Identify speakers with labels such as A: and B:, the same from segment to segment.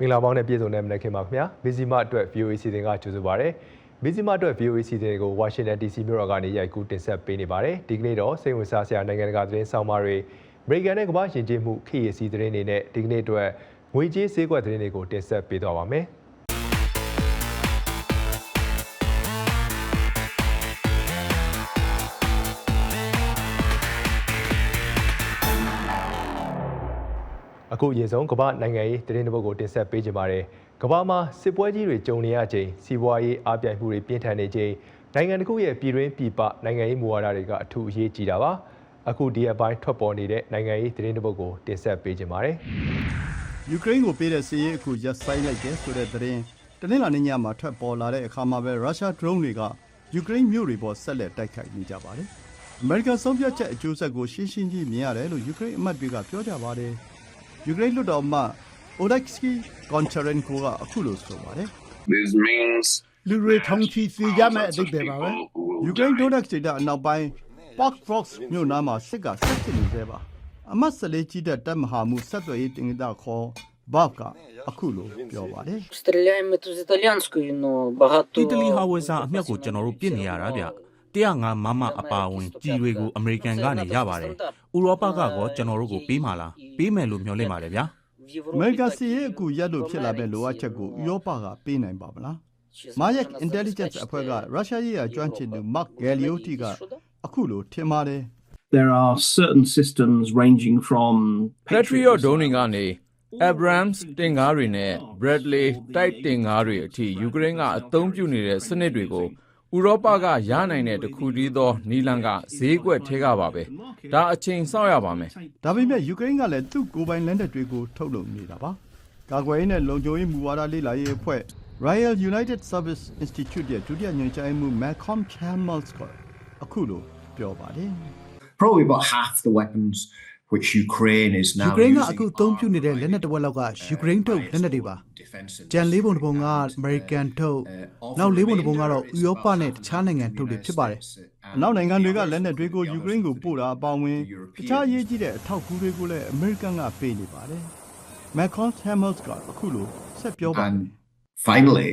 A: မင်္ဂလာပေါင်းနဲ့ပြည့်စုံတဲ့မနက်ခင်းပါခင်ဗျာမီဇီမအတွက် VOA စီစဉ်ကကြိုဆိုပါရစေမီဇီမအတွက် VOA စီစဉ်ကိုဝါရှင်တန် DC မြို့တော်ကနေရိုက်ကူးတင်ဆက်ပေးနေပါတယ်ဒီကနေ့တော့စိတ်ဝင်စားစရာနိုင်ငံတကာသတင်းဆောင်မတွေအမေရိကန်နဲ့ကမ္ဘာယဉ်ကျေးမှုခေတ်ရစီသတင်းတွေနဲ့ဒီကနေ့အတွက်ငွေကြေးဈေးကွက်သတင်းတွေကိုတင်ဆက်ပေးသွားပါမယ် အခုအရင်ဆုံးကမ္ဘာနိုင်ငံရေးသတင်းတစ်ပုဒ်ကိုတင်ဆက်ပေးကြပါမယ်။ကမ္ဘာမှာစစ်ပွဲကြီးတွေကြုံနေရချိန်စီးပွားရေးအားပြိုင်မှုတွေပြင်းထန်နေချိန်နိုင်ငံတစ်ခုရဲ့ပြည်တွင်းပြည်ပနိုင်ငံရေးမူဝါဒတွေကအထူးအရေးကြီးတာပါ။အခုဒီအပိုင်းထွက်ပေါ်နေတဲ့နိုင်ငံရေးသတင်းတစ်ပုဒ်ကိုတင်ဆက်ပေးကြပါမယ်
B: ယူကရိန်းကိုပေးတဲ့စစ်ရေးအခုရပ်ဆိုင်းလိုက်တယ်ဆိုတဲ့သတင်းတနင်္လာနေ့ညမှာထွက်ပေါ်လာတဲ့အခါမှာပဲရုရှားဒရုန်းတွေကယူကရိန်းမြို့တွေပေါ်ဆက်လက်တိုက်ခိုက်နေကြပါတယ်။အမေရိကန်ဆုံးဖြတ်ချက်အကျိုးဆက်ကိုရှင်းရှင်းကြီးမြင်ရတယ်လို့ယူကရိန်းအမတ်တွေကပြောကြပါတယ်။ ယူကရိန်းလွှတ်တော်အမတ် Oleksiy Goncharenko ကအခုလိုဆိုပါတယ်
C: This means
D: လူတွေထောင်ချီစီကြမဲ့အတိတ်ပဲပါပဲ
B: ။ယူကရိန်းဒိုနက်ဒေတာအနောက်ပိုင်း Pokrovsk မြို့နားမှာစစ်ကဆက်ဖြစ်နေသေးပါ။အမတ်၁၄ကြီးတဲ့တပ်မဟာမှုဆက်သွယ်ရေးတင်ဒခေါ် Bob ကအခုလိုပြောပါတယ်
E: Стріляємо тут з італіянської, ну багато
F: အီတလီဟာဝစ်ဇာအမြောက်ကိုကျွန်တော်တို့ပြစ်နေရတာဗျ 105မမအပါအဝင်ကြီးတွေကိုအမေရိကန်ကနေရပါတယ်။ဥရောပကကောကျွန်တော်တို့ကိုပေးမှာလား။ပေးမယ်လို့မျှော်လင့်ပါတယ်ဗျာ။
B: အမေရိကန်စီရဲ့အခုရက်လို့ဖြစ်လာတဲ့လိုအပ်ချက်ကိုဥရောပကပေးနိုင်ပါမလား။ Mayak Intelligence အဖွဲ့ကရုရှားရဲ့ကျွမ်းကျင်သူ Mark Galliotti ကအခုလိုထင်ပါတယ်။
G: there are certain systems ranging from
H: Patriot Doning ကနေ Abrams တင်ကားတွေနဲ့ Bradley တိုက်တင်ကားတွေအထိယူကရိန်းကအသုံးပြုနေတဲ့စနစ်တွေကို ဥရောပကရနိုင်တဲ့တခုတည်းသောနီလန်ကဈေးကွက်ထဲကပါပဲဒါအချိန်စောင့်ရပါမယ်။
B: ဒါပေမဲ့ယူကရိန်းကလည်းသူ့ကိုယ်ပိုင်လက်နက်တွေကိုထုတ်လုပ်နေတာပါ။ကာကွယ်ရေးနဲ့လုံခြုံရေးမူဝါဒလေ့လာရေးအဖွဲ့ Royal United Service Institute ရဲ့ဒုတိယညွှန်ကြားရေးမှူး Malcolm Chalmers ကအခုလိုပြောပါတယ်
I: probably about half the weapons which Ukraine is
D: ယူ
I: now
D: ကရိန်းက
I: using
D: အခုသုံးပြုနေတဲ့လက်နက်တစ်ဝက်လောက်ကယူကရိန်းထုတ်လက်နက်တွေပါ
I: defense
D: ကြံလေးပုံတစ်ပုံကအမေရိကန်ထုတ်နောက်လေးပုံတစ်ပုံကတော့ဥရောပနဲ့တခြားနိုင်ငံထုတ်တွေဖြစ်ပါတယ်။
B: အနောက်နိုင်ငံတွေကလက်နက်တွေကိုယူကရိန်းကိုပို့တာအပေါင်းဝင်တခြားအရေးကြီးတဲ့အထောက်အကူတွေကိုလည်းအမေရိကန်ကပေးနေပါတယ်။ Malcolm Chalmers ကအခုလိုဆက်ပြောပါတယ်
I: and finally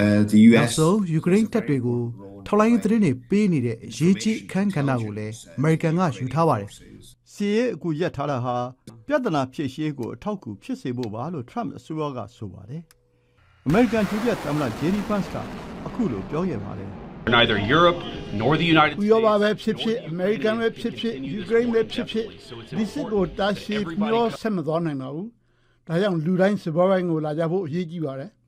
I: uh, the
D: နောက်
I: US
D: ဆုံးယူကရိန်းတပ်တွေကို ထောက်လိုင်းရေးသတင်းတွေပေးနေတဲ့အရေးကြီးအခန်းကဏ္ဍကိုလည်းအမေရိကန်ကယူထားပါတယ်
B: စီရေးအခုရက်ထားတာဟာပြဿနာဖြစ်ရှင်းကိုအထောက်အကူဖြစ်စေဖို့ပါလို့ Trump အစိုးရကဆိုပါတယ်။ American ဒုတိယသမ္မတ JD Vance ကအခုလိုပြောခဲ့ပါတယ်
J: neither Europe nor the United
D: ဥရောပပဲဖြစ်ဖြစ်အမေရိကန်ပဲဖြစ်ဖြစ်ယူကရိန်းပဲဖြစ်ဖြစ်ဒီစစ်ကိုတာရှည်မျောဆက်မသွားနိုင်ပါဘူးဒါကြောင့်လူတိုင်းစပေါ်ပိုင်းကိုလာကြဖို့အရေးကြီးပါတယ်။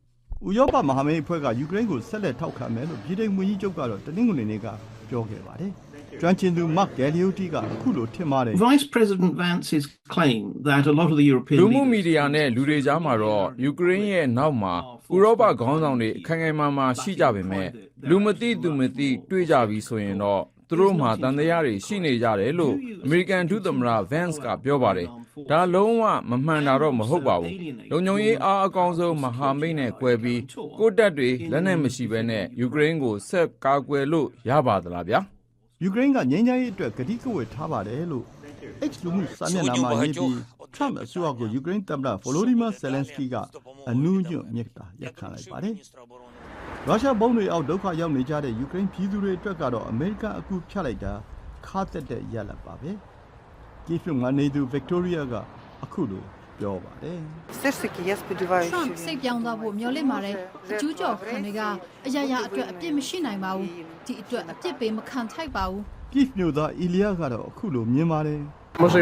B: ဥရောပမဟာမိတ်အဖွဲ့ကယူကရိန်းကိုဆက်လက်ထောက်ခံမယ်လို့ပြည်ထောင်ဝန်ကြီးချုပ်ကတော့တနင်္ဂနွေနေ့ကပြောခဲ့ပါတယ်။ကျွမ်းကျင်သူ Mark Galliotti ကအခုလိုထင်ပါတယ်
G: Vice President Vance's claim that a lot of the European
H: လူမှုမီ
G: leaders
H: ဒီယာနဲ့လူတွေကြားမှာတော့ယူကရိန်းရဲ့နောက်မှာဥရောပခေါင်းဆောင်တွေအခိုင်အမာမာရှိကြပေမဲ့လူမသိသူမသိတွေ့ကြပြီဆိုရင်တော့ သူတို့မှာတန်တရားတွေရှိနေကြတယ်လို့ အမေရိကန်ဒုသမ္မတ Vance က ပြောပါတယ် ဒါလုံးဝမမှန်တာတော့ မဟုတ်ပါဘူး လုံခြုံရေးအားအကောင်းဆုံး မဟာမိတ်နဲ့꿰ပြီး ကိုယ့်တပ်တွေ လက်နက်မရှိဘဲနဲ့ ယူကရိန်းကို ဆက်ကာကွယ်လို့ ရပါသလားဗျာ
B: ယူကရိန်းက ငြိမ်းချမ်းရေးအတွက် ကတိကဝတ်ထားပါတယ်လို့ X လူမှုစာမျက်နှာမှာရေးပြီး Trump အစိုးရကို ယူကရိန်းသမ္မတ Volodymyr Zelensky ကအနူးညွတ်မြစ်တာရက်ခံလိုက်ပါတယ်။ ရုရှားဘုံတွေအောက်ဒုက္ခရောက်နေကြတဲ့ယူကရိန်းပြည်သူတွေအတွက်ကတော့အမေရိကန်အကူဖြတ်လိုက်တာခါတက်တဲ့ရလဒ်ပါပဲ။ကိဖ်ငါနေသူ Victoria ကအခုလိုပြောပါတယ်
K: Все ж таки, я сподіваюся,
L: Trump
K: що
L: စိတ်
K: він
L: ပြောင်းသွားဖို့မျှော်လင့်ပါတယ်အကျူးကျော်ခံတွေကအရာရာအတွက်အပြစ်မရှိနိုင်ပါဘူးဒီအတွက်အပြစ်ပေးမခံထိုက်ပါဘူး ။
B: Kiev မြို့သား Ilya ကတော့အခုလိုမြင်ပါတယ်
F: ဥ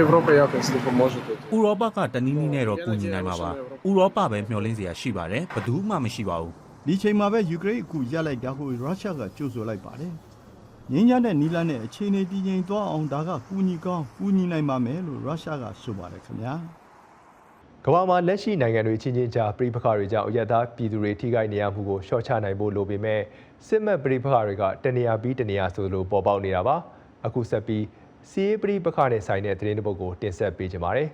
F: ရောပကတနည်းနည်းနဲ့တော့ကူညီနိုင်မှာပါဥရောပပဲမျှော်လင့်စရာရှိပါတယ်ဘယ်သူမှမရှိပါဘူး ။
B: ဒီချိန်မှာပဲယူကရိန်းအကူရလိုက်တာကိုရုရှားကကြိုးဆိုလိုက်ပါတယ်။ငင်းကြတဲ့နီလန်နဲ့အခြေအနေတည်ငြိမ်သွားအောင်ဒါကကူညီကောင်းကူညီနိုင်ပါမယ်လို့ရုရှားကဆိုပါတယ်ခင်ဗျာ။
A: ကမ္ဘာမှာလက်ရှိနိုင်ငံတွေချင်းချင်းကြားပြည်ပခါတွေကြောင့်အရက်သားပြည်သူတွေထိခိုက်နေရမှုကိုရှော့ချနိုင်ဖို့လိုပေမဲ့စစ်မှတ်ပြည်ပခါတွေကတနေရာပြီးတနေရာဆိုလိုပေါ်ပေါက်နေတာပါအခုဆက်ပြီးစီးရေးပြည်ပခါနဲ့ဆိုင်တဲ့သတင်းတစ်ပုဒ်ကိုတင်ဆက်ပေးကြပါမယ်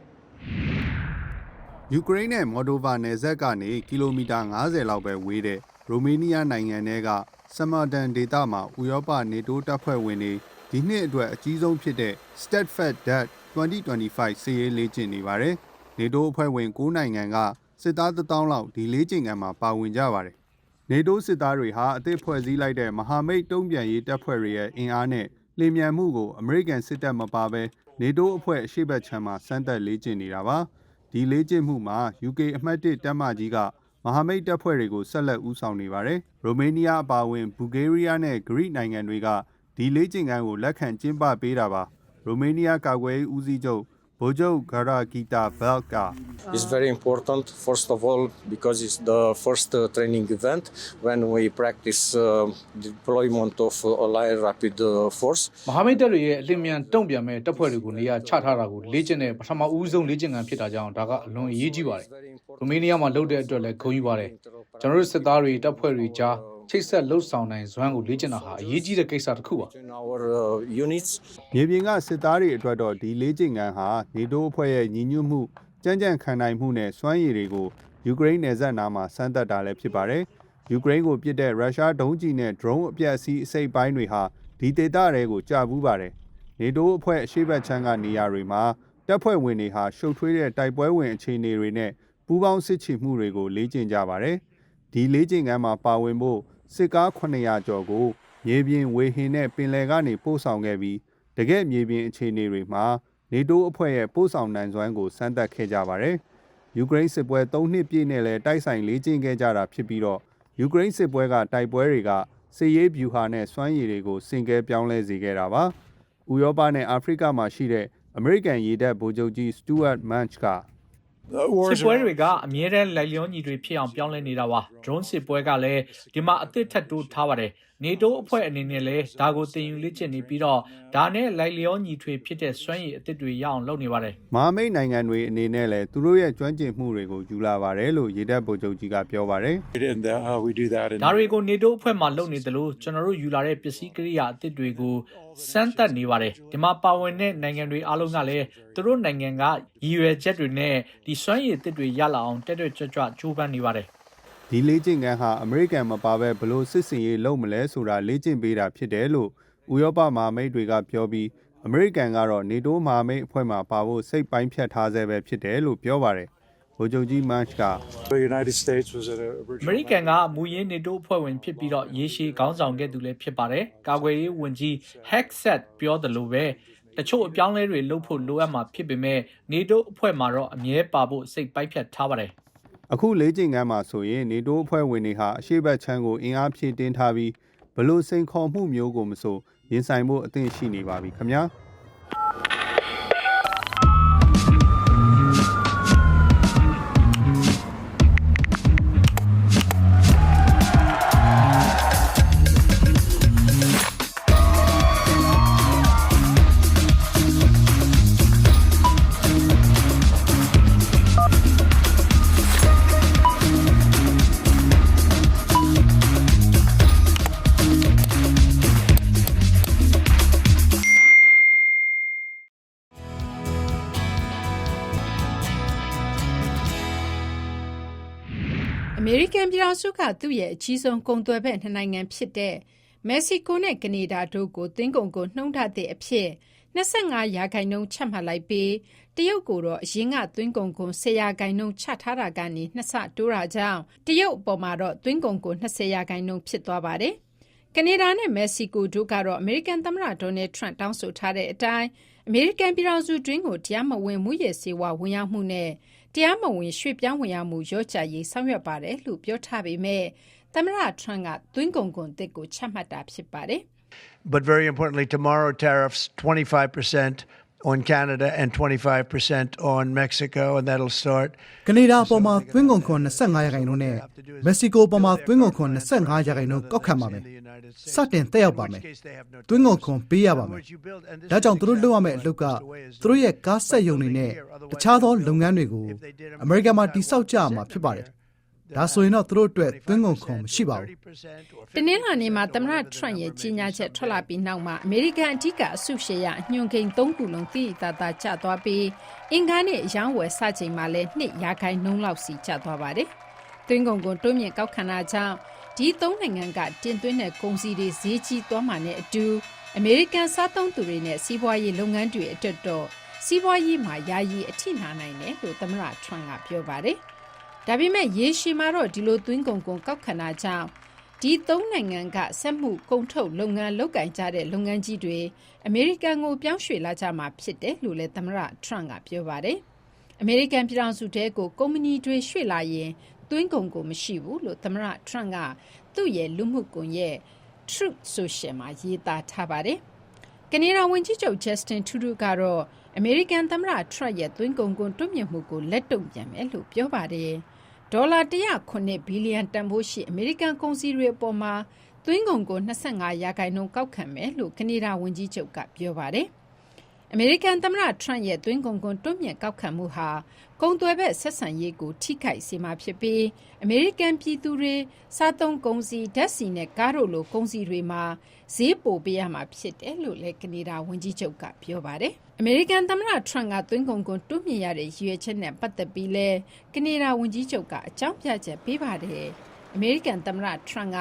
B: ယူကရိန်းနဲ့မော်ဒိုဗာနယ်စပ်ကနေကီလိုမီတာ90လောက်ပဲဝေးတဲ့ရိုမေးနီးယားနိုင်ငံထဲကဆမာဒန်ဒေသမှာဥရောပနေတိုးတပ်ဖွဲ့ဝင်တွေဒီနှစ်အတွက်အကြီးဆုံးဖြစ်တဲ့ Steadfast Dat 2025စီးရေးလေ့ကျင့်နေပါတယ်။နေတိုးအဖွဲ့ဝင်9နိုင်ငံက
C: စစ်သားတစ်တောင်းလောက်ဒီလေးကျင်ကန်မှာပါဝင်ကြပါတယ်။နေတိုးစစ်သားတွေဟာအသစ်ဖွဲ့စည်းလိုက်တဲ့မဟာမိတ်တုံ့ပြန်ရေးတပ်ဖွဲ့တွေရဲ့အင်အားနဲ့လျင်မြန်မှုကိုအမေရိကန်စစ်တပ်မပါဘဲနေတိုးအဖွဲ့အရှိတ်ချမ်းမှာစမ်းသပ်လေးကျင်နေတာပါ။ ဒီလေးကျင်မှုမှာ UK အမှတ်1တပ်မကြီးကမဟာမိတ်တပ်ဖွဲ့တွေကိုဆက်လက်ဦးဆောင်နေပါတယ်။ရိုမေးနီးယားအပါအဝင်ဘူဂေးရီးယားနဲ့ဂရိနိုင်ငံတွေကဒီလေးကျင်ကန်ကိုလက်ခံကျင်းပပေးတာပါ။ရိုမေးနီးယားကာကွယ်ရေးဦးစီးချုပ် ဗိုလ်ချုပ်ဂရာဂီတာဘယ်က
K: is very important, first of all, because it's the first uh, training event when we practice uh, deployment of uh, Allied Rapid uh, Force.
M: မဟာမိတ်တပ်တွေရဲ့အလင်းမြန်တုံ့ပြန်မဲ့တပ်ဖွဲ့တွေကိုနေရာချထားတာကိုလေ့ကျင့်တဲ့ပထမဦးဆုံးလေ့ကျင့်ခန်းဖြစ်တာကြောင့်ဒါကအလွန်အရေးကြီးပါတယ်။ရိုမေးနီးယားမှာလုပ်တဲ့အတွက်လည်းဂုဏ်ယူပါတယ်။ကျွန်တော်တို့စစ်သားတွေတပ်ဖွဲ့တွေကြား ချိတ်ဆက်လှုပ်ဆောင်နိုင်စွမ်းကိုလေ့ကျင့်တာဟာအရေးကြီးတဲ့ကိစ္စတစ်ခုပါ
K: In our uh, units,
C: မြေပြင်ကစစ်သားတွေအတွက်တော့ဒီလေးကျင်ကန်ဟာနေတိုးအဖွဲ့ရဲ့ညီညွတ်မှုကြမ်းကြမ်းခံနိုင်မှုနဲ့စွမ်းရည်တွေကိုယူကရိန်းနယ်စပ်နားမှာစမ်းသပ်တာလည်းဖြစ်ပါတယ်။ယူကရိန်းကိုပစ်တဲ့ရုရှားဒုံးကျည်နဲ့ drone အပြတ်အစီးအစိပ်ပိုင်းတွေဟာဒီဒေသတွေကိုကြာပူးပါတယ်။နေတိုးအဖွဲ့အရှိတ်ချမ်းကနေရာတွေမှာတပ်ဖွဲ့ဝင်တွေဟာရှုပ်ထွေးတဲ့တိုက်ပွဲဝင်အခြေအနေတွေနဲ့ပူးပေါင်းစစ်ချီမှုတွေကိုလေ့ကျင့်ကြပါတယ်။ဒီလေ့ကျင့်ခန်းမှာပါဝင်ဖို့ စစ်ကား900ကျော်ကိုမြေပြင်ဝေဟင်နဲ့ပင်လယ်ကနေပို့ဆောင်ခဲ့ပြီးတကယ့်မြေပြင်အခြေအနေတွေမှာနေတိုးအဖွဲ့ရဲ့ပို့ဆောင်နိုင်စွမ်းကိုစမ်းသပ်ခဲ့ကြပါတယ်။ယူကရိန်းစစ်ပွဲ၃နှစ်ပြည့်နဲ့လည်းတိုက်ဆိုင်လေ့ကျင့်ခဲ့ကြတာဖြစ်ပြီးတော့ယူကရိန်းစစ်ပွဲကတိုက်ပွဲတွေကစစ်ရေးဗျူဟာနဲ့စွမ်းရည်တွေကိုစင်ကဲပြောင်းလဲစေခဲ့တာပါ။ဥရောပနဲ့အာဖရိကမှာရှိတဲ့အမေရိကန်ရေတပ်ဗိုလ်ချုပ်ကြီးစတူဝတ်မန့်ချ်က
M: စစ်ပွဲတွေကအမြဲတမ်းလိုက်လျောညီတွေဖြစ်အောင်ပြောင်းလဲနေတာပါ drone စစ်ပွဲကလည်းဒီမှာအသစ်ထပ်တိုးထားပါတယ်နေတိုးအဖွဲ့အနေနဲ့လည်းဒါကိုတင်ယူလေ့ကျင့်နေပြီးတော့ဒါနဲ့လိုက်လျောညီထွေဖြစ်တဲ့စွမ်းရည်အသစ်တွေရအောင်လုပ်နေပါတယ်
C: မဟာမိတ်နိုင်ငံတွေအနေနဲ့လည်းသူတို့ရဲ့ကျွမ်းကျင်မှုတွေကိုယူလာပါတယ်လို့ရေတပ်ဗိုလ်ချုပ်ကြီးကပြောပါတယ်
M: ဒါတွေကိုနေတိုးအဖွဲ့မှာလုပ်နေတယ်လို့ကျွန်တော်တို့ယူလာတဲ့ပစ္စည်းကိရိယာအသစ်တွေကို စမ်းသပ်နေပါတယ်ဒီမှာပါဝင်တဲ့နိုင်ငံတွေအားလုံးကလည်းသူတို့နိုင်ငံကရည်ရွယ်ချက်တွေနဲ့ဒီစွမ်းရည်အသစ်တွေရလာအောင်တက်တက်ကြွကြွကြိုးပမ်းနေပါတယ်
C: ဒီလေ့ကျင့်ခန်းဟာအမေရိကန်မပါဘဲဘလို့စစ်စင်ရေးလုပ်မလဲဆိုတာလေ့ကျင့်ပေးတာဖြစ်တယ်လို့ဥရောပမဟာမိတ်တွေကပြောပြီးအမေရိကန်ကတော့နေတိုးမဟာမိတ်အဖွဲ့မှာပါဖို့စိတ်ပိုင်းဖြတ်ထားဆဲပဲဖြစ်တယ်လို့ပြောပါတယ် ဗိုလ်ချုပ်ကြီးမန့်ချ်က
M: အမေရိကန်ကမူရင်းနေတိုးအဖွဲ့ဝင်ဖြစ်ပြီးတော့ရေရှည်ခေါင်းဆောင်ခဲ့သူလည်းဖြစ်ပါတယ်။ကာကွယ်ရေးဝန်ကြီး Hexet ပြောသလိုပဲတချို့အပြောင်းလဲတွေလုပ်ဖို့လိုအပ်မှာဖြစ်ပေမဲ့နေတိုးအဖွဲ့မှာတော့အမြဲပါဖို့စိတ်ပိုက်ဖြတ်ထားပါတယ်
C: အခုလေ့ကျင့်ခန်းမှာဆိုရင်နေတိုးအဖွဲ့ဝင်တွေဟာအရှိတ်ဘက်ချမ်းကိုအင်အားဖြည့်တင်းထားပြီးဘလို့စိန်ခေါ်မှုမျိုးကိုမဆိုရင်ဆိုင်ဖို့အသင့်ရှိနေပါပြီခင်ဗျာ
N: ထောင်စုက သူ့ရဲ့ အကြီးဆုံး ကုန်သွယ်ဘက် နှစ်နိုင်ငံဖြစ်တဲ့ မက္ကဆီကိုနဲ့ ကနေဒါတို့ကို သွင်းကုန်ကိုနှုံးထားတဲ့အဖြစ်25ရာခိုင်နှုန်း ချမှတ်လိုက်ပြီး တရုတ်ကိုတော့ အရင်က သွင်းကုန်ကို10ရာခိုင်နှုန်း ချထားတာကနေနှစ်ဆတိုးတာကြောင့် တရုတ်အပေါ်မှာတော့ သွင်းကုန်ကို20ရာခိုင်နှုန်း ဖြစ်သွားပါတယ်။ကနေဒါနဲ့ မက္ကဆီကိုတို့ကတော့ အမေရိကန်သမ္မတဒေါ်နယ်ထရန့်တောင်းဆိုထားတဲ့အတိုင်း အမေရိကန်ပြည်ထောင်စုတွင်းကို တရားမဝင်မှုရဲစေဝါဝင်ရောက်မှုနဲ့ တရားမဝင် ရွှေ့ပြောင်းဝင်ရောက်မှုရော့ချရေး ဆောင်ရွက်ပါတယ်လို့ ပြောထားပေမဲ့သမ္မတထရန့်ကသွင်းကုန်ခွန်တစ်ကို ချမှတ်တာ ဖြစ်ပါတယ်
O: But very importantly, tomorrow tariffs 25% on Canada and 25% on Mexico, and that'll start.
P: ကနေဒါအပေါ်မှာသွင်းကုန်ခွန်25ရာခိုင်နှုန်းနဲ့မက္ကဆီကိုအပေါ်မှာသွင်းကုန်ခွန်25ရာခိုင်နှုန်းကောက်ခံပါမယ်။စတင်တက်ရောက်ပါမယ်။သွင်းကုန်ခွန်ပေးရပါမယ်။ဒါကြောင့်သူတို့လုပ်ရမယ့်အလုပ်ကသူတို့ရဲ့ကားဆက်ယုံတွေနဲ့တခြားသောလုပ်ငန်းတွေကိုအမေရိကန်မှာတိစောက်ကြရမှာဖြစ်ပါတယ်။ ဒါဆိုရင်တော့သူတို့အတွက်သွင်းကုန်ခွန်မရှိပါဘူး။
N: တနင်္လာနေ့မှာသမ္မတထရန့်ရဲ့ကြီးညာချက်ထွက်လာပြီးနောက်မှာအမေရိကန်အထူးကအစုရှယ်ရအညွန်ကိန်း၃ခုလုံးသိသိသာသာကျသွားပြီးအင်္ဂါနေ့အယောင်းဝယ်စချိန်မှာလည်းနှစ်ရာခိုင်နှုန်းလောက်စီကျသွားပါတယ်။သွင်းကုန်ကိုတိုးမြင့်ကောက်ခံတာကြောင့်ဒီသုံးနိုင်ငံကတင်သွင်းတဲ့ကုန်စည်တွေဈေးကြီးသွားမှနဲ့အတူအမေရိကန်စားသုံးသူတွေနဲ့စီးပွားရေးလုပ်ငန်းတွေအတွက်တော့စီးပွားရေးမှာယာယီအထိနာနိုင်တယ်လို့သမ္မတထရန့်ကပြောပါတယ်။ ဒါပေမဲ့ရေရှည်မှာတော့ဒီလိုသွင်းကုန်ကုန်ကောက်ခံတာကြောင့်ဒီသုံးနိုင်ငံကစက်မှုကုန်ထုတ်လုပ်ငန်းလုပ်ကင်ကြတဲ့လုပ်ငန်းကြီးတွေအမေရိကန်ကိုပြောင်းရွှေ့လာကြမှာဖြစ်တယ်လို့လည်းသမ္မတထရန့်ကပြောပါတယ်။အမေရိကန်ပြည်ထောင်စုတဲကိုကုမ္ပဏီတွေရွှေ့လာရင်သွင်းကုန်ကိုမရှိဘူးလို့သမ္မတထရန့်ကသူ့ရဲ့လူမှုကွန်ရက် Truth Social မှာရေးသားထားပါတယ်။ကနေဒါဝန်ကြီးချုပ် Justin Trudeau ကတော့အမေရိကန်သမ္မတထရန့်ရဲ့သွင်းကုန်ကွန်တွန်းမြင့်မှုကိုလက်တုံ့ပြန်မယ်လို့ပြောပါတယ်။ ဒေါ်လာ109ဘီလီယံ တန်ဖိုးရှိ အမေရိကန် ကုန်စည်တွေ အပေါ်မှာ သွင်းကုန်ကို25ရာခိုင်နှုန်း ကောက်ခံမယ်လို့ ကနေဒါ ဝန်ကြီးချုပ်က ပြောပါတယ်။ အမေရိကန်သမ္မတထရန့်ရဲ့ သွင်းကုန်ကွန်တွန်းမြင့်ကောက်ခံမှုဟာ ကုန်သွယ်ဘက် ဆက်ဆံရေးကို ထိခိုက်စေမှာဖြစ်ပြီး အမေရိကန်ပြည်သူတွေ စားသုံးကုန်စည် ဓာတ်ဆီနဲ့ ကားတို့လို ကုန်စည်တွေမှာ ဈေးပိုပေးရမှာ ဖြစ်တယ်လို့လည်း ကနေဒါဝန်ကြီးချုပ်က ပြောပါတယ်။အမေရိကန်သမ္မတထရန့်ကသွင်းကုန်ကွန်တွန်းမြင့်ရတဲ့ ရည်ရွယ်ချက်နဲ့ ပတ်သက်ပြီးလဲကနေဒါဝန်ကြီးချုပ်က အကြောင်းပြချက်ပေးပါတယ်။အမေရိကန်သမ္မတထရန့်က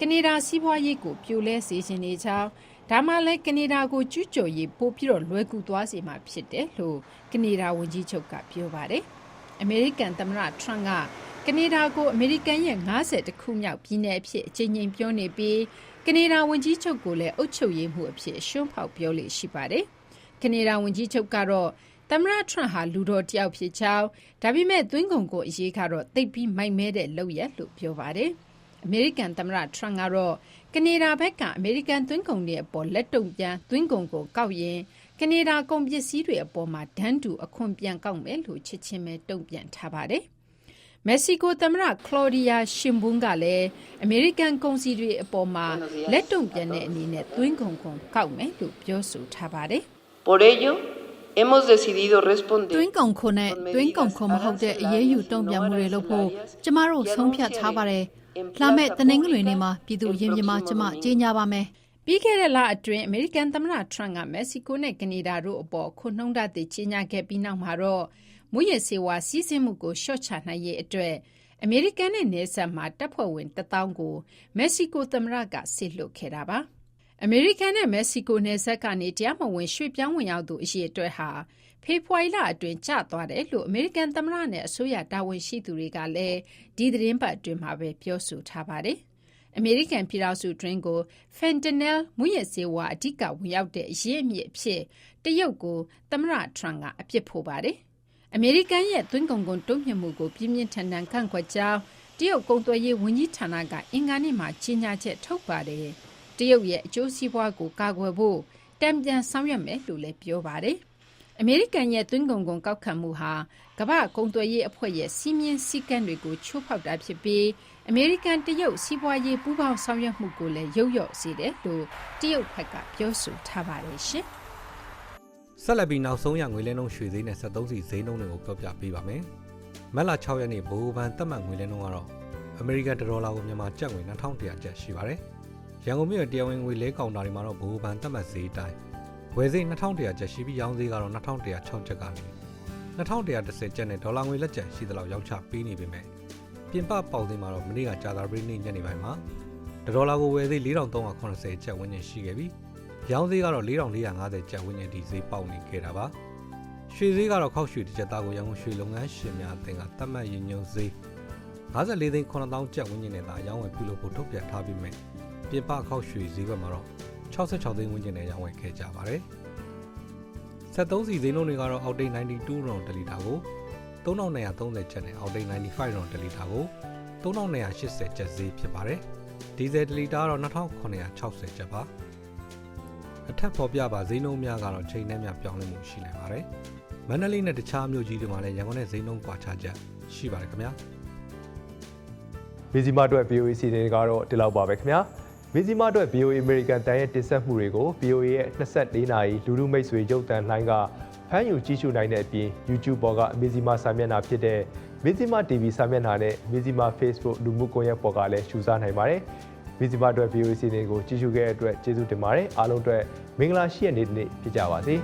N: ကနေဒါ စီးပွားရေးကို ပြိုလဲစေခြင်းနေကြောင်း ဒါမှလည်းကနေဒါကိုကျူးကျော်ရေးပို့ပြီးတော့လွယ်ကူသွားစေမှာဖြစ်တယ်လို့ကနေဒါဝန်ကြီးချုပ်ကပြောပါတယ်။အမေရိကန်သမ္မတထရန့်ကကနေဒါကိုအမေရိကန်ရဲ့50တခုမြောက်ပြည်နယ်အဖြစ်အချိန်ချင်းပြောနေပြီးကနေဒါဝန်ကြီးချုပ်ကိုလည်းအုပ်ချုပ်ရေးမှုအဖြစ်ရှွန်းဖောက်ပြောလေရှိပါတယ်။ကနေဒါဝန်ကြီးချုပ်ကတော့သမ္မတထရန့်ဟာလူတော်တယောက်ဖြစ်ကြောင်းဒါပေမဲ့သွင်းကုန်ကိုအရေးကတော့တိတ်ပြီးမိုက်မဲတဲ့လုပ်ရက်လို့ပြောပါတယ်။ အမေရိကန်သမ္မတထရန့်ကတော့ ကနေဒါဘက်က အမေရိကန်သွင်းကုန်တွေအပေါ် လက်တုံပြန်သွင်းကုန်ကိုကောက်ရင် ကနေဒါကုန်ပစ္စည်းတွေအပေါ်မှာဒန်းတူအခွန်ပြန်ကောက်မယ်လို့ ချစ်ချင်းပဲ တုံ့ပြန်ထားပါတယ်။မက္ကဆီကိုသမ္မတကလော်ဒီယာရှင်ဘွန်းကလည်း အမေရိကန်ကုန်စည်တွေအပေါ်မှာ လက်တုံပြန်တဲ့အနေနဲ့ သွင်းကုန်ကုန်ကောက်မယ်လို့ ပြောဆိုထားပါတယ်။
Q: Por ello, hemos decidido responder
L: တွင်းကုန်ခွန်နဲ့တွင်းကုန်ခွန်မဟုတ်တဲ့ အရေးယူတုံ့ပြန်မှုတွေလုပ်ဖို့ ကျမတို့ ဆုံးဖြတ်ထားပါတယ်။ လာမယ့်တနင်္ဂနွေနေ့မှာပြည်သူ့ရင်ပြင်မှာကျမကြေညာပါမယ်။
N: ပြီးခဲ့တဲ့လအတွင်းအမေရိကန်သမ္မတထရန့်ကမက္ကဆီကိုနဲ့ကနေဒါတို့အပေါ်ခွန်နှုံးထားသည့်ကြီးညာခဲ့ပြီးနောက်မှာတော့မူရစေဝါစီးဆင်းမှုကိုရှော့ချနိုင်ရေးအတွက်အမေရိကန်နဲ့နယ်စပ်မှာတပ်ဖွဲ့ဝင်တထောင်ကိုမက္ကဆီကိုသမ္မတကဆေလွတ်ခဲ့တာပါအမေရိကန်နဲ့မက္ကဆီကိုနယ်စပ်ကနေတရားမဝင်ရွှေ့ပြောင်းဝင်ရောက်သူအရေအတွက်ဟာ ဖေဖော်ဝါရီလအတွင်းကျသွားတယ်လို့အမေရိကန်သမ္မတနဲ့အစိုးရတာဝန်ရှိသူတွေကလည်းဒီသတင်းပတ်အတွင်းမှာပဲပြောဆိုထားပါတယ်။အမေရိကန်ပြည်ထောင်စုတွင်းကို fentanyl မူရစေဝါအဓိကဝင်ရောက်တဲ့အရင်းအမြစ်အဖြစ်တရုတ်ကိုသမ္မတထရန့်ကအပြစ်ဖို့ပါတယ်။အမေရိကန်ရဲ့သွင်းကုန်ကုန်တုံ့ပြန်မှုကိုပြင်းပြင်းထန်ထန်ကန့်ကွက်ကြောင်းတရုတ်ကုန်သွယ်ရေးဝန်ကြီးဌာနကအင်္ဂါနေ့မှာကြေညာချက်ထုတ်ပါတယ်။တရုတ်ရဲ့အကျိုးစီးပွားကိုကာကွယ်ဖို့တံပြန်ဆောင်ရွက်မယ်လို့လည်းပြောပါတယ်။ အမေရိကန်ရဲ့ သွင်းကုန်ကုန်ကောက်ခံမှုဟာ ကမ္ဘာကုန်သွယ်ရေးအဖွဲ့ရဲ့စီးမြင်စည်းကမ်းတွေကို ချိုးဖောက်တာဖြစ်ပြီး အမေရိကန်တရုတ် စီးပွားရေး ပူးပေါင်းဆောင်ရွက်မှုကိုလည်းရုပ်ရော့စေတယ်လို့ တရုတ်ဘက်က ပြောဆိုထားပါတယ်ရှင်။
R: ဆက်လက်ပြီး နောက်ဆုံးရ ငွေလဲနှုန်း ရွှေဈေးနဲ့73စီဈေးနှုန်းတွေကို ပြောပြပေးပါမယ်။မက်လာ6ရက်နေ့ဘိုးဘန်တက်မှတ် ငွေလဲနှုန်းကတော့ အမေရိကန်ဒေါ်လာကို မြန်မာကျပ်ငွေ2100ကျပ် ရှိပါတယ်။ရန်ကုန်မြို့တရားဝင် ငွေလဲကောင်တာတွေမှာတော့ဘိုးဘန်တက်မှတ်ဈေးတိုင်း ဝယ်ဈေး2100ကျပ်ရှိပြီးရောင်းဈေးကတော့2106ကျပ်ကနေ2110ကျပ်နဲ့ဒေါ်လာငွေလက်ကျန်ရှိသလောက်ရောက်ချပေးနေပေမဲ့ပြင်ပပေါက်ဈေးမှာတော့မနေ့ကကြာသပတေးနေ့ညနေပိုင်းမှာဒေါ်လာကိုဝယ်ဈေး4380ကျပ်ဝန်းကျင်ရှိခဲ့ပြီးရောင်းဈေးကတော့4450ကျပ်ဝန်းကျင်ဒီဈေးပေါက်နေခဲ့တာပါရွှေဈေးကတော့ခောက်ရွှေတစ်ချက်သားကိုရန်ကုန်ရွှေလုပ်ငန်းရှင်များအသင်းကသတ်မှတ်ရင်ညွှန်းဈေး54သိန်း9000ကျပ်ဝန်းကျင်နဲ့သာရောင်းဝယ်ပြုလုပ်ဖို့ထုတ်ပြန်ထားပြီးမြဲပြင်ပခောက်ရွှေဈေးဘက်မှာတော့ 66သိန်းဝန်းကျင်နဲ့ရောင်းဝယ်ခဲ့ကြပါတယ်73စီဈေးနှုန်းတွေကတော့အောက်တိတ်92ရောင်တလီတာကို3230ကျပ်နဲ့အောက်တိတ်95ရောင်တလီတာကို3280ကျပ်ဈေးဖြစ်ပါတယ်ဒီဇယ်တလီတာကတော့2960ကျပ်ပါအထက်ဖော်ပြပါဈေးနှုန်းများကတော့ချိန်နဲ့များပြောင်းလဲမှုရှိနိုင်ပါတယ်မန္တလေးနဲ့တခြားမြို့ကြီးတွေမှာလည်းရန်ကုန်နဲ့ဈေးနှုန်းကွာခြားချက်ရှိပါတယ်ခင်ဗျာ
A: မီဇီမာအတွက် VOA စီစဉ်ကတော့ဒီလောက်ပါပဲခင်ဗျာ မီဇီမာအတွက် VOA American တန်ရဲ့တင်ဆက်မှုတွေကို VOA ရဲ့24နာရီလူလူမိတ်ဆွေရုပ်သံလိုင်းကဖမ်းယူကြည့်ရှုနိုင်တဲ့အပြင် YouTube ပေါ်ကမီဇီမာစာမျက်နှာဖြစ်တဲ့မီဇီမာ TV စာမျက်နှာနဲ့မီဇီမာ Facebook လူမှုကွန်ရက်ပေါ်ကလည်းရှုစားနိုင်ပါတယ်မီဇီမာအတွက် VOA စီစဉ်ကိုကြည့်ရှုခဲ့တဲ့အတွက်ကျေးဇူးတင်ပါတယ်အားလုံးအတွက်မင်္ဂလာရှိတဲ့နေ့တစ်နေ့ဖြစ်ကြပါစေ